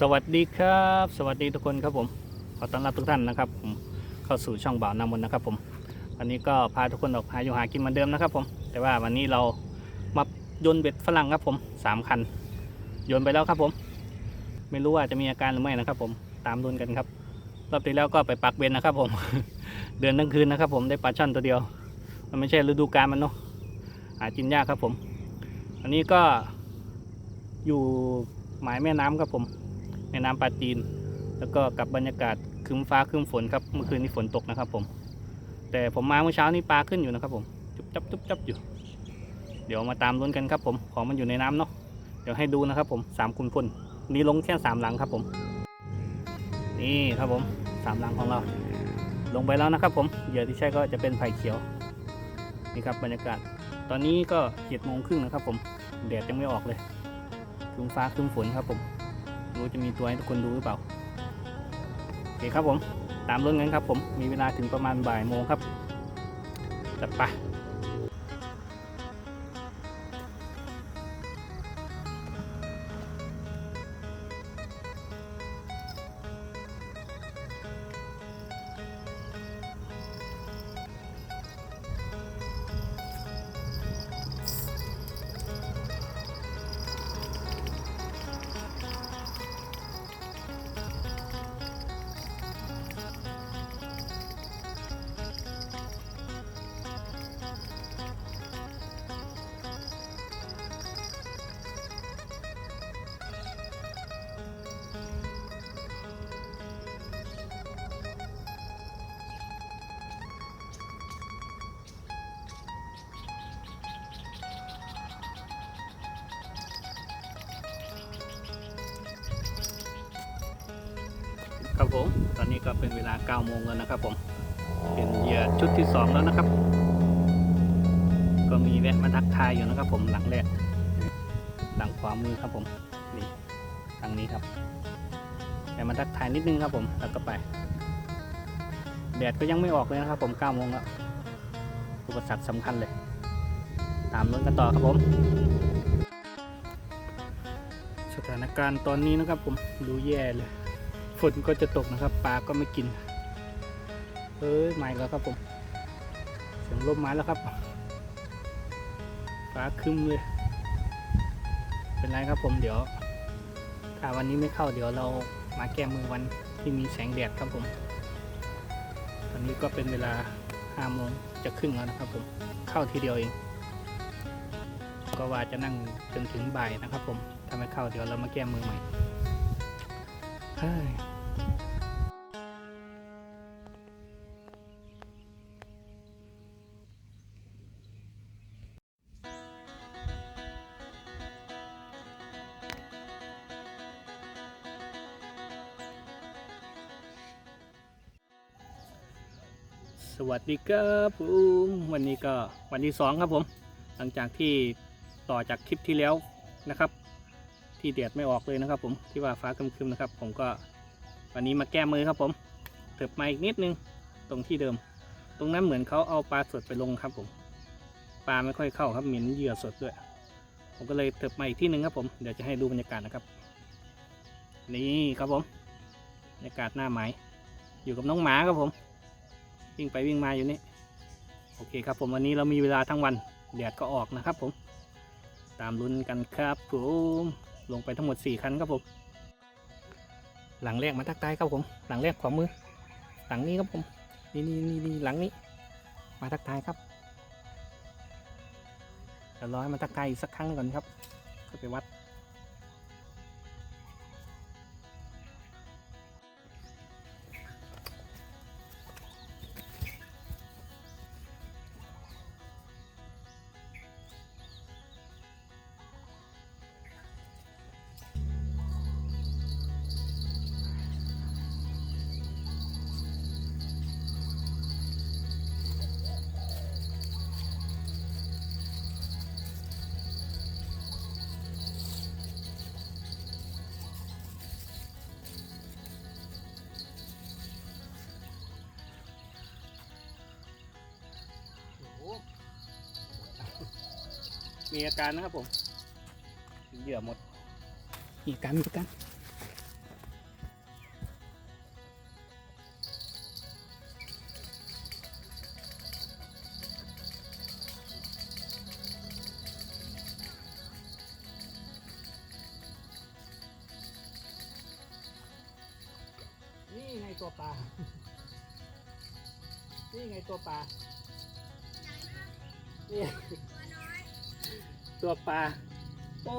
สวัสดีครับ สวัสดีทุกคนครับผมขอต้อนรับทุกท่านนะครับผมเข้าสู่ช่องบ่าวนามนนะครับผมวันนี้ก็พาทุกคนออกหาอยู่หากินเหมือนเดิมนะครับผมแต่ว่าวันนี้เรามาโยนเบ็ดฝรั่งครับผมสามคันโยนไปแล้วครับผม ไม่รู้ว่าจะมีอาการหรือไม่นะครับ ผมตามดุนกันครับ รอบที่แล้วก็ไปปักเบ็ดนะครับผม เดือนทั้งคืนนะครับ ผมได้ปลาช่อนตัวเดียว มันไม่ใช่ฤดูกาลมันเนาะหากินยากครับผม อันนี้ก็อยู่หมายแม่น้ำครับผม ม่น้ำปลาจีน แล้วก็กับบรรยากาศคึ้มฟ้าคึ้มฝนครับเมื่อคืนนี้ฝนตกนะครับ ผม แต่ผมมาเมื่อเช้านี้ปลาขึ้นอยู่นะครับ ผมจุบจับจุบจับอยู่ เดี๋ยวมาตามลุ้นกันครับ ผมของมันอยู่ในน้ำเนาะเดี๋ยวให้ดูนะครับผมสามคุณพลนี่ลงแค่สามหลังครับผม นี่ครับผมสามหลังของเรา ลงไปแล้วนะครับ ผมเหยื่อที่ใช้ก็จะเป็นไผ่เขียวนี่ครับบรรยากาศ ตอนนี้ก็เจ็ดโมงครึ่งนะครับ ผมแดดยังไม่ออกเลยคึ้มฟ้าคึ้มฝนครับผม รู้จะมีตัวให้ทุกคนดูหรือเปล่าโอเคครับผม ตามรถงั้นครับผมมีเวลาถึงประมาณบ่ายโมงครับจัดไป ครับผม ตอนนี้ก็เป็นเวลา9โมงแล้วนะครับผม เป็นเหยื่อชุดที่ 2 แล้วนะครับ ก็มีแวะมาทักทายอยู่นะครับผมหลังแรกหลังขวามือครับผม นี่ทางนี้ครับแวะมาทักทายนิดนึงครับผม แล้วก็ไป แดดก็ยังไม่ออกเลยนะครับผม9โมงแล้ว อุปสรรคสำคัญเลย ตามรถกันต่อครับผม สถานการณ์ตอนนี้นะครับผม ดูแย่เลย ฝนก็จะตกนะครับปลาก็ไม่กินเอ้ยมาอีกแล้วครับผมเสียงลมมาแล้วครับฟ้าคึมเลย เป็นไรครับผมเดี๋ยวถ้าวันนี้ไม่เข้าเดี๋ยวเรามาแก้มือวันที่มีแสงแดดครับผม ตอนนี้ก็เป็นเวลา5โมงจะครึ่งแล้วนะครับผมเข้าทีเดียวเอง ก็ว่าจะนั่งจนถึงบ่ายนะครับผมถ้าไม่เข้าเดี๋ยวเรามาแก้มือใหม่ สวัสดีครับผมวันนี้ก็วันที่สองครับผม หลังจากที่ต่อจากคลิปที่แล้วนะครับ ที่แดดไม่ออกเลยนะครับ ผมที่ว่าฟ้าครึมๆนะครับ ผมก็วันนี้มาแก้มือครับ ผมเถิบมาอีกนิดนึงตรงที่เดิม ตรงนั้นเหมือนเขาเอาปลาสดไปลงครับ ผมปลาไม่ค่อยเข้าครับเหม็นเหยื่อสดด้วย ผมก็เลยเถิบมาอีกที่หนึ่งครับ ผมเดี๋ยวจะให้ดูบรรยากาศนะครับ นี่ครับผมบรรยากาศหน้าไม้อยู่กับน้องหมาครับผม วิ่งไปวิ่งมาอยู่นี่โอเคครับ ผมวันนี้เรามีเวลาทั้งวันแดดก็ออกนะครับ ผม ตามลุ้นกันครับผม ลงไปทั้งหมด 4 คันครับผม หลังแรกมาทักทายครับผม หลังแรกขวามือ หลังนี้ครับผม นี่นี่นี่นี่หลังนี้ มาทักทายครับเดี๋ยวรอให้มาทักทายอีกสักครั้งก่อนครับก็ไปวัด มีอาการนะครับผมเหยื่อหมดมีอาการมีอาการนี่ไงตัวปลา นี่ไงตัวปลา นี่ ตัวปลาโอ้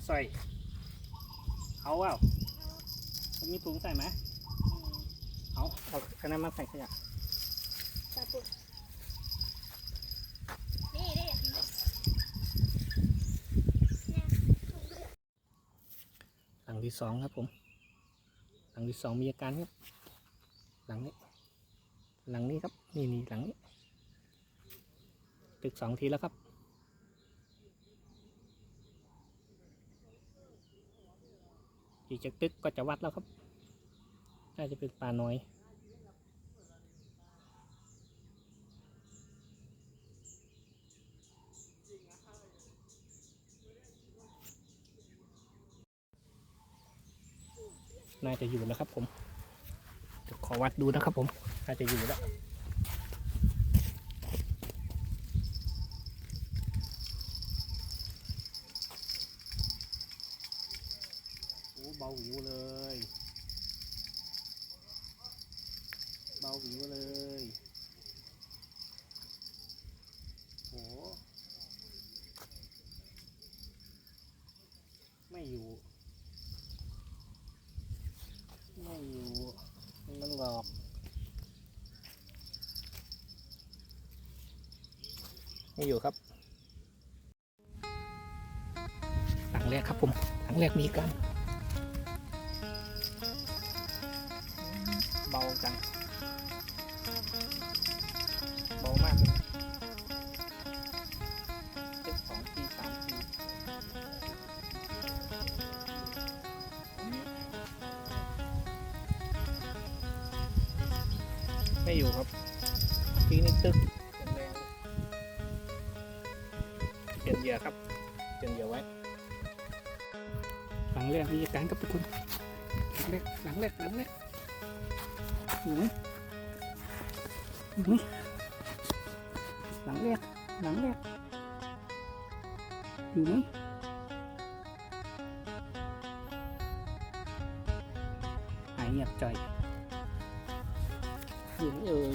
ปลาสร้อยเอาเปล่ามีถุงใส่ไหมเอาเอาขนาดมาใส่ขยะจับปุ๊บนี่นี่เนี่ยหลังที่สองครับผม หลังที่สองมีอาการครับหลังนี้ หลังนี้ครับ นี่นี่หลังนี้ตึกสองทีแล้วครับ อีกจากตึกก็จะวัดแล้วครับ น่าจะเป็นปลาน้อย น่าจะอยู่แล้วครับผมขอวัดดูนะครับผม น่าจะอยู่แล้ว เบาหวิวเลย เบาหวิวเลยโหไม่อยู่ ไม่อยู่ มันหลอกไม่อยู่ครับหลังแรกครับผมหลังแรกมีกัน เบาจัง เบามากเลยเจ็ดสองทีสามทีไม่อยู่ครับทีนี้ตึกแรงเปลี่ยนเหยื่อครับ เปลี่ยนเหยื่อไว้หลังแรกมีอาการกับทุกคนหลังแรกหลังแรกหลังแรก หมอยู่ไหมหลังแรกหลังแรกอยู่ไหมหายเงียบใจอยู่ไหมเอ่ย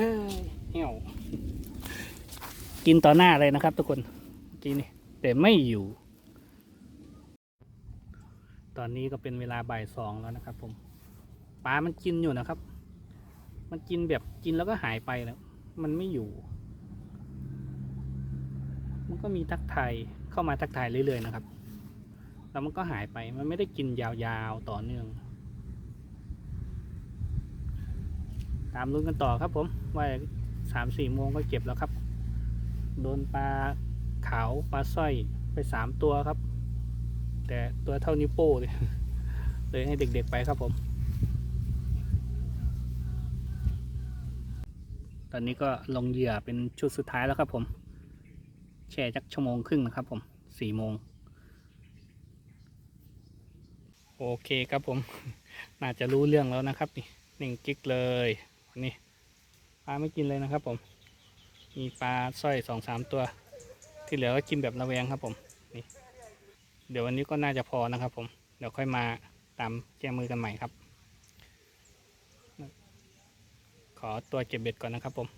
เฮ้ยเหี่ยวกินต่อหน้าเลยนะครับ ทุกคนกินนี่แต่ไม่อยู่ ตอนนี้ก็เป็นเวลาบ่ายสองแล้วนะครับ ผมปลามันกินอยู่นะครับ มันกินแบบกินแล้วก็หายไปแล้ว มันไม่อยู่ มันก็มีทักทายเข้ามาทักทายเรื่อยๆนะครับ แล้วมันก็หายไปมันไม่ได้กินยาวๆต่อเนื่องามลุ้นกันต่อครับผม ว่าสามสี่โมงก็เก็บแล้วครับ โดนปลาขาวปลาสร้อยไปสามตัวครับ แต่ตัวเท่านิ้วโป้เลยเลยให้เด็กๆไปครับผม ตอนนี้ก็ลงเหยื่อเป็นชุดสุดท้ายแล้วครับผม แช่จักชั่วโมงครึ่งนะครับผมสี่โมงโอเคครับผม น่าจะรู้เรื่องแล้วนะครับนี่หนึ่งกิกเลย นี่ปลาไม่กินเลยนะครับผม มีปลาสร้อยสองสามตัว ที่เหลือก็กินแบบระแวงครับผมนี่เดี๋ยววันนี้ก็น่าจะพอนะครับผม เดี๋ยวค่อยมาตามแก้มือกันใหม่ครับ ขอตัวเก็บเบ็ดก่อนนะครับผม